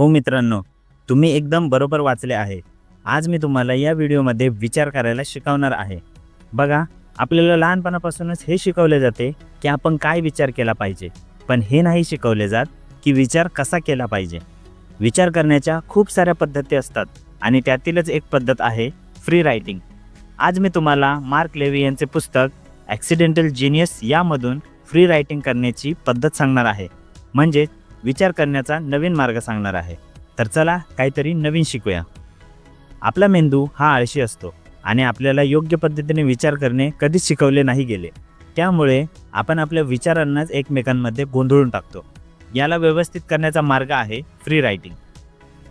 हो मित्रांनो तुम्ही एकदम बरोबर वाचले आहे. आज मी तुम्हाला या व्हिडिओमध्ये विचार करायला शिकवणार आहे. बघा आपल्याला लहानपणापासूनच हे शिकवले जाते की आपण काय विचार केला पाहिजे. पण हे नाही शिकवले जात की विचार कसा केला पाहिजे. विचार करण्याच्या खूप साऱ्या पद्धती असतात आणि त्यातीलच एक पद्धत आहे फ्री रायटिंग आज मी तुम्हाला मार्क लेवी यांचे पुस्तक ॲक्सिडेंटल जिनियस यामधून फ्री रायटिंग करण्याची पद्धत सांगणार आहे. म्हणजेच विचार करण्याचा नवीन मार्ग सांगणार आहे. तर चला काहीतरी नवीन शिकूया. आपला मेंदू हा आळशी असतो आणि आपल्याला योग्य पद्धतीने विचार करणे कधीच शिकवले नाही गेले. त्यामुळे आपण आपल्या विचारांनाच एकमेकांमध्ये गोंधळून टाकतो. याला व्यवस्थित करण्याचा मार्ग आहे फ्री रायटिंग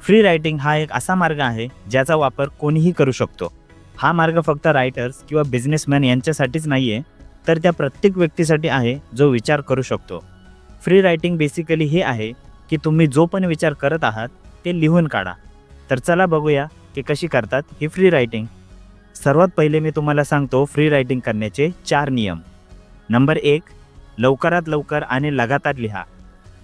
फ्री रायटिंग हा एक असा मार्ग आहे ज्याचा वापर कोणीही करू शकतो. हा मार्ग फक्त रायटर्स किंवा बिझनेसमॅन यांच्यासाठीच नाही आहे तर त्या प्रत्येक व्यक्तीसाठी आहे जो विचार करू शकतो. फ्री रायटिंग बेसिकली हे आहे की तुम्ही जो पण विचार करत आहात ते लिहून काढा. तर चला बघूया की कशी करतात ही फ्री रायटिंग सर्वात पहिले मी तुम्हाला सांगतो फ्री रायटिंग करण्याचे चार नियम. नंबर एक लवकरात लवकर आणि लगातार लिहा.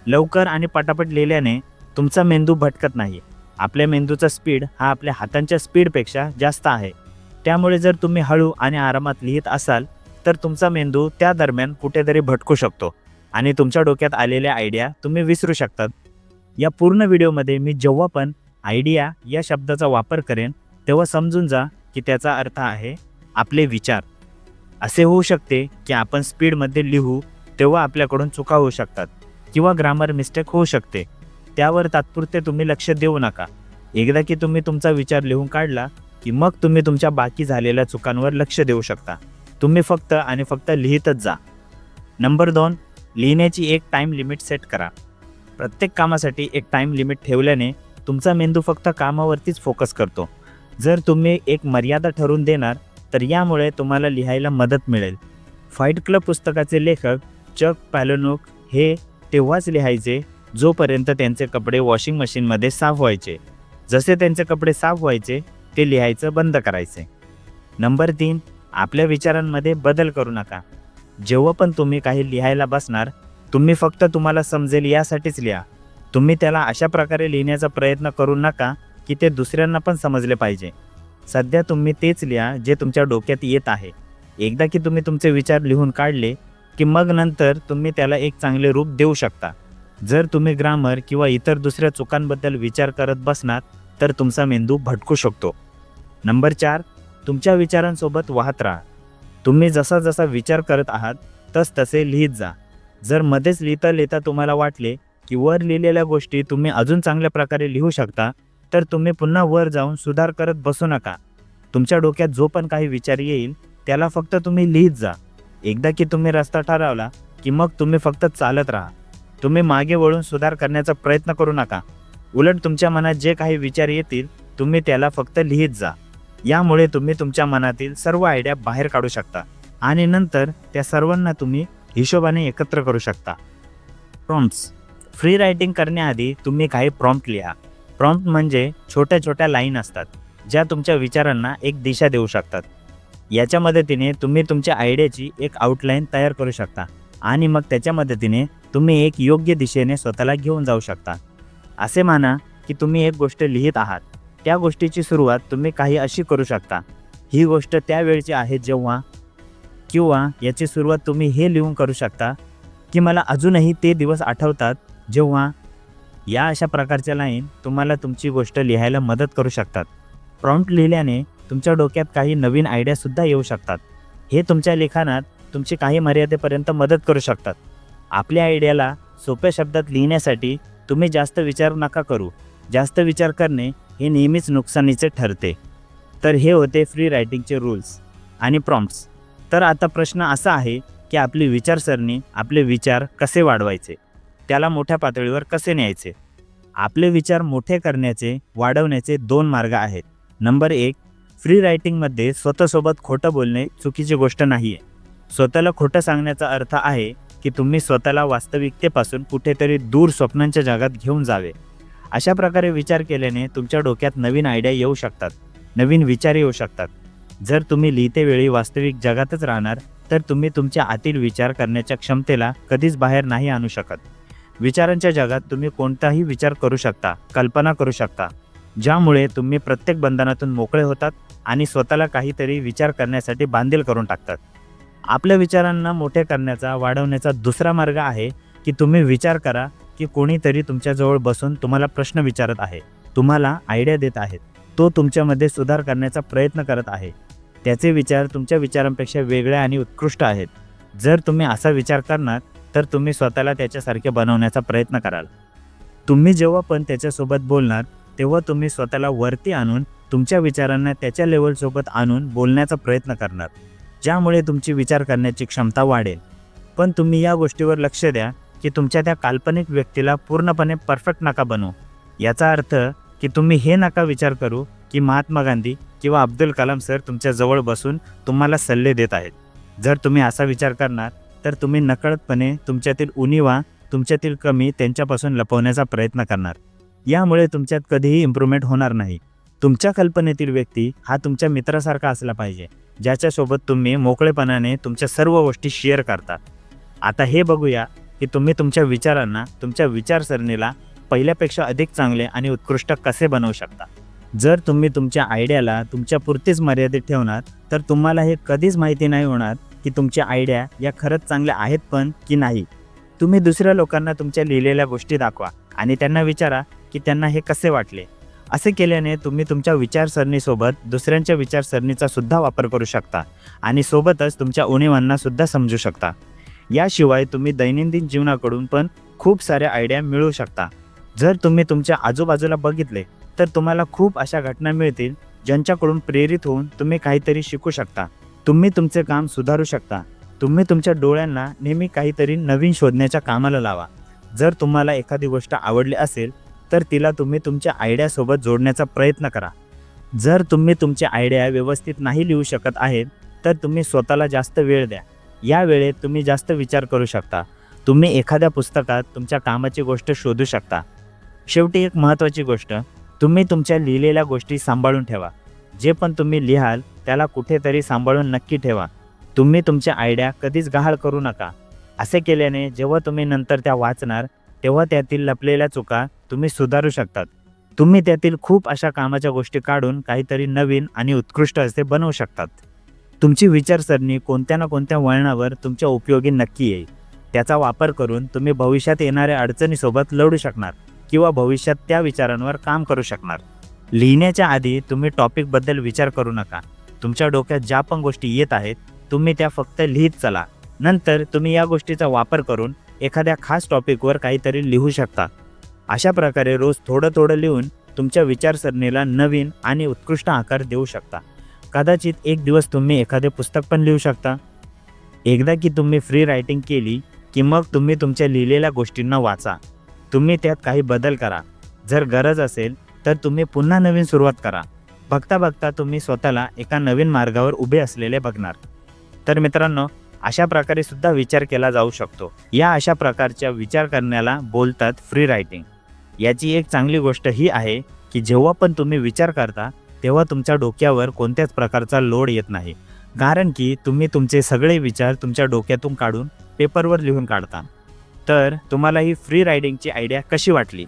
लवकर आणि पटापट लिहिल्याने तुमचा मेंदू भटकत नाही. आपल्या मेंदूचा स्पीड हा आपल्या हातांच्या स्पीडपेक्षा जास्त आहे. त्यामुळे जर तुम्ही हळू आणि आरामात लिहित असाल तर तुमचा मेंदू त्या दरम्यान कुठेतरी भटकू शकतो. आणि तुमच्या डोक्यात आलेल्या आयडिया तुम्ही विसरू शकतात. या पूर्ण व्हिडिओमध्ये मी जेव्हा पण आयडिया या शब्दाचा वापर करेन तेव्हा समजून जा की त्याचा अर्थ आहे आपले विचार. असे होऊ शकते की आपण स्पीडमध्ये लिहू तेव्हा आपल्याकडून चुका होऊ शकतात किंवा ग्रामर मिस्टेक होऊ शकते. त्यावर तात्पुरते तुम्ही लक्ष देऊ नका. एकदा की तुम्ही तुमचा विचार लिहून काढला की मग तुम्ही तुमच्या बाकी झालेल्या चुकांवर लक्ष देऊ शकता. तुम्ही फक्त आणि फक्त लिहितच जा. नंबर दोन लिहिण्याची एक टाईम लिमिट सेट करा. प्रत्येक कामासाठी एक टाईम लिमिट ठेवल्याने तुमचा मेंदू फक्त कामावरतीच फोकस करतो. जर तुम्ही एक मर्यादा ठरवून देणार तर यामुळे तुम्हाला लिहायला मदत मिळेल. फाईट क्लब पुस्तकाचे लेखक चक पॅलोनोक हे तेव्हाच लिहायचे जोपर्यंत त्यांचे कपडे वॉशिंग मशीनमध्ये साफ व्हायचे. जसे त्यांचे कपडे साफ व्हायचे ते लिहायचं बंद करायचे. नंबर तीन आपल्या विचारांमध्ये बदल करू नका. जेव्हा पण तुम्ही काही लिहायला बसणार तुम्ही फक्त तुम्हाला समजेल यासाठीच लिहा. तुम्ही त्याला अशा प्रकारे लिहिण्याचा प्रयत्न करू नका की ते दुसऱ्यांना पण समजले पाहिजे. सध्या तुम्ही तेच लिहा जे तुमच्या डोक्यात येत आहे. एकदा की तुम्ही तुमचे विचार लिहून काढले की मग नंतर तुम्ही त्याला एक चांगले रूप देऊ शकता. जर तुम्ही ग्रामर किंवा इतर दुसऱ्या चुकांबद्दल विचार करत बसणार तर तुमचा मेंदू भटकू शकतो. नंबर चार तुमच्या विचारांसोबत वाहत राहा. तुम्ही जसा जसा विचार करत आहात तस तसे लिहित जा. जर मध्येच लिहिता लिहिता तुम्हाला वाटले की वर लिहिलेल्या गोष्टी तुम्ही अजून चांगल्या प्रकारे लिहू शकता तर तुम्ही पुन्हा वर जाऊन सुधार करत बसू नका. तुमच्या डोक्यात जो पण काही विचार येईल त्याला फक्त तुम्ही लिहित जा. एकदा की तुम्ही रस्ता ठरवला की मग तुम्ही फक्त चालत राहा. तुम्ही मागे वळून सुधार करण्याचा प्रयत्न करू नका. उलट तुमच्या मनात जे काही विचार येतील तुम्ही त्याला फक्त लिहित जा. यामुळे तुम्ही तुमच्या मनातील सर्व आयडिया बाहेर काढू शकता. आणि नंतर त्या सर्वांना तुम्ही हिशोबाने एकत्र करू शकता. प्रॉम्प्ट्स फ्री रायटिंग करण्याआधी तुम्ही काही प्रॉम्प्ट लिहा. प्रॉम्प्ट म्हणजे छोट्या छोट्या लाईन असतात ज्या तुमच्या विचारांना एक दिशा देऊ शकतात. याच्या मदतीने तुम्ही तुमच्या आयडियाची एक आउटलाईन तयार करू शकता. आणि मग त्याच्या मदतीने तुम्ही एक योग्य दिशेने स्वतःला घेऊन जाऊ शकता. असे माना की तुम्ही एक गोष्ट लिहित आहात. त्या गोष्टीची सुरुवात तुम्ही काही अशी करू शकता. ही गोष्ट त्यावेळची आहे जेव्हा किंवा याची सुरुवात तुम्ही हे लिहून करू शकता की मला अजूनही ते दिवस आठवतात जेव्हा या अशा प्रकारच्या लाईन तुम्हाला तुमची गोष्ट लिहायला मदत करू शकतात. प्रॉम्प्ट लिहिल्याने तुमच्या डोक्यात काही नवीन आयडियासुद्धा येऊ शकतात. हे तुमच्या लिखाणात तुमची काही मर्यादेपर्यंत मदत करू शकतात. आपल्या आयडियाला सोप्या शब्दात लिहिण्यासाठी तुम्ही जास्त विचार नका करू. जास्त विचार करणे हे नेहमीच नुकसानीचे ठरते. तर हे होते फ्री रायटिंगचे रूल्स आणि प्रॉम्प्ट्स तर आता प्रश्न असा आहे की आपली विचारसरणी आपले विचार कसे वाढवायचे? त्याला मोठ्या पातळीवर कसे न्यायचे? आपले विचार मोठे करण्याचे वाढवण्याचे दोन मार्ग आहेत. नंबर एक फ्री रायटिंगमध्ये स्वतःसोबत खोटं बोलणे चुकीची गोष्ट नाही आहे स्वतःला खोटं सांगण्याचा अर्थ आहे की तुम्ही स्वतःला वास्तविकतेपासून कुठेतरी दूर स्वप्नांच्या जगात घेऊन जावे. अशा प्रकारे विचार केल्याने तुमच्या डोक्यात नवीन आयडिया येऊ शकतात. नवीन विचार येऊ शकतात. जर तुम्ही लिहितेवेळी वास्तविक जगातच राहणार तर तुम्ही तुमच्या आतील विचार करण्याच्या क्षमतेला कधीच बाहेर नाही आणू शकत. विचारांच्या जगात तुम्ही कोणताही विचार करू शकता कल्पना करू शकता ज्यामुळे तुम्ही प्रत्येक बंधनातून मोकळे होतात आणि स्वतःला काहीतरी विचार करण्यासाठी बांधील करून टाकतात. आपल्या विचारांना मोठे करण्याचा वाढवण्याचा दुसरा मार्ग आहे की तुम्ही विचार करा की कोणीतरी तुमच्याजवळ बसून तुम्हाला प्रश्न विचारत आहे तुम्हाला आयडिया देत आहेत तो तुमच्यामध्ये सुधार करण्याचा प्रयत्न करत आहे. त्याचे विचार तुमच्या विचारांपेक्षा वेगळे आणि उत्कृष्ट आहेत. जर तुम्ही असा विचार करणार तर तुम्ही स्वतःला त्याच्यासारखे बनवण्याचा प्रयत्न कराल. तुम्ही जेव्हा पण त्याच्यासोबत बोलणार तेव्हा तुम्ही स्वतःला वरती आणून तुमच्या विचारांना त्याच्या लेवलसोबत आणून बोलण्याचा प्रयत्न करणार. ज्यामुळे तुमची विचार करण्याची क्षमता वाढेल. पण तुम्ही या गोष्टीवर लक्ष द्या की तुमच्या त्या काल्पनिक व्यक्तीला पूर्णपणे परफेक्ट नका बनवू. याचा अर्थ की तुम्ही हे नका विचार करू की महात्मा गांधी किंवा अब्दुल कलाम सर तुमच्याजवळ बसून तुम्हाला सल्ले देत आहेत. जर तुम्ही असा विचार करणार तर तुम्ही नकळतपणे तुमच्यातील उणीवा तुमच्यातील कमी त्यांच्यापासून लपवण्याचा प्रयत्न करणार. यामुळे तुमच्यात कधीही इम्प्रूव्हमेंट होणार नाही. तुमच्या कल्पनेतील व्यक्ती हा तुमच्या मित्रासारखा असला पाहिजे ज्याच्यासोबत तुम्ही मोकळेपणाने तुमच्या सर्व गोष्टी शेअर करता. आता हे बघूया की तुम्ही तुमच्या विचारांना तुमच्या विचारसरणीला पहिल्यापेक्षा अधिक चांगले आणि उत्कृष्ट कसे बनवू शकता? जर तुम्ही तुमच्या आयडियाला तुमच्या पुरतीच मर्यादित ठेवणार तर तुम्हाला हे कधीच माहिती नाही होणार की तुमच्या आयडिया या खरंच चांगल्या आहेत पण की नाही. तुम्ही दुसऱ्या लोकांना तुमच्या लिहिलेल्या गोष्टी दाखवा आणि त्यांना विचारा की त्यांना हे कसे वाटले. असे केल्याने तुम्ही तुमच्या विचारसरणीसोबत दुसऱ्यांच्या विचारसरणीचा सुद्धा वापर करू शकता आणि सोबतच तुमच्या उणीवांना सुद्धा समजू शकता. याशिवाय तुम्ही दैनंदिन जीवनाकडून पण खूप साऱ्या आयडिया मिळवू शकता. जर तुम्ही तुमच्या आजूबाजूला बघितले तर तुम्हाला खूप अशा घटना मिळतील ज्यांच्याकडून प्रेरित होऊन तुम्ही काहीतरी शिकू शकता. तुम्ही तुमचे काम सुधारू शकता. तुम्ही तुमच्या डोळ्यांना नेहमी काहीतरी नवीन शोधण्याच्या कामाला लावा. जर तुम्हाला एखादी गोष्ट आवडली असेल तर तिला तुम्ही तुमच्या आयडियासोबत जोडण्याचा प्रयत्न करा. जर तुम्ही तुमच्या आयडिया व्यवस्थित नाही लिहू शकत आहेत तर तुम्ही स्वतःला जास्त वेळ द्या. या वेळेत तुम्ही जास्त विचार करू शकता. तुम्ही एखाद्या पुस्तकात तुमच्या कामाची गोष्ट शोधू शकता. शेवटी एक महत्त्वाची गोष्ट तुम्ही तुमच्या लिहिलेल्या गोष्टी सांभाळून ठेवा. जे पण तुम्ही लिहाल त्याला कुठेतरी सांभाळून नक्की ठेवा. तुम्ही तुमच्या आयडिया कधीच गहाळ करू नका. असे केल्याने जेव्हा तुम्ही नंतर त्या वाचणार तेव्हा त्यातील लपलेल्या चुका तुम्ही सुधारू शकतात. तुम्ही त्यातील खूप अशा कामाच्या गोष्टी काढून काहीतरी नवीन आणि उत्कृष्ट असे बनवू शकतात. तुमची विचारसरणी कोणत्या ना कोणत्या वळणावर तुमच्या उपयोगी नक्की येईल. त्याचा वापर करून तुम्ही भविष्यात येणाऱ्या अडचणीसोबत लढू शकणार किंवा भविष्यात त्या विचारांवर काम करू शकणार. लिहिण्याच्या आधी तुम्ही टॉपिकबद्दल विचार करू नका. तुमच्या डोक्यात ज्या पण गोष्टी येत आहेत तुम्ही त्या फक्त लिहित चला. नंतर तुम्ही या गोष्टीचा वापर करून एखाद्या खास टॉपिकवर काहीतरी लिहू शकता. अशा प्रकारे रोज थोडं थोडं लिहून तुमच्या विचारसरणीला नवीन आणि उत्कृष्ट आकार देऊ शकता. कदाचित एक दिवस तुम्ही एखादे पुस्तक पण लिहू शकता. एकदा की तुम्ही फ्री रायटिंग केली की मग तुम्ही तुमच्या लिहिलेल्या गोष्टींना वाचा. तुम्ही त्यात काही बदल करा. जर गरज असेल तर तुम्ही पुन्हा नवीन सुरुवात करा. बघता बघता तुम्ही स्वतःला एका नवीन मार्गावर उभे असलेले बघणार. तर मित्रांनो अशा प्रकारे सुद्धा विचार केला जाऊ शकतो. या अशा प्रकारच्या विचार करण्याला बोलतात फ्री रायटिंग याची एक चांगली गोष्ट ही आहे की जेव्हा पण तुम्ही विचार करता तेव्हा तुमच्या डोक्यावर कोणत्याच प्रकारचा लोड येत नाही. कारण की तुम्ही तुमचे सगळे विचार तुमच्या डोक्यातून काढून पेपरवर लिहून काढता. तर तुम्हाला ही फ्री रायडिंगची आयडिया कशी वाटली?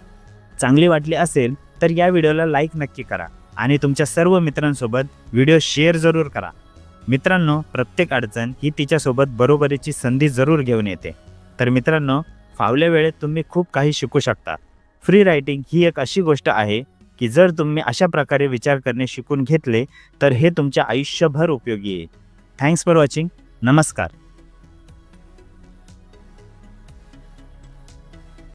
चांगली वाटली असेल तर या व्हिडिओला लाईक नक्की करा आणि तुमच्या सर्व मित्रांसोबत व्हिडिओ शेअर जरूर करा. मित्रांनो प्रत्येक अडचण ही तिच्यासोबत बरोबरीची संधी जरूर घेऊन येते. तर मित्रांनो फावल्या वेळेत तुम्ही खूप काही शिकू शकता. फ्री रायटिंग ही एक अशी गोष्ट आहे की जर तुम्ही अशा प्रकारे विचार करणे शिकून घेतले तर हे तुमच्या आयुष्यभर उपयोगी येईल. थँक्स फॉर वॉचिंग नमस्कार.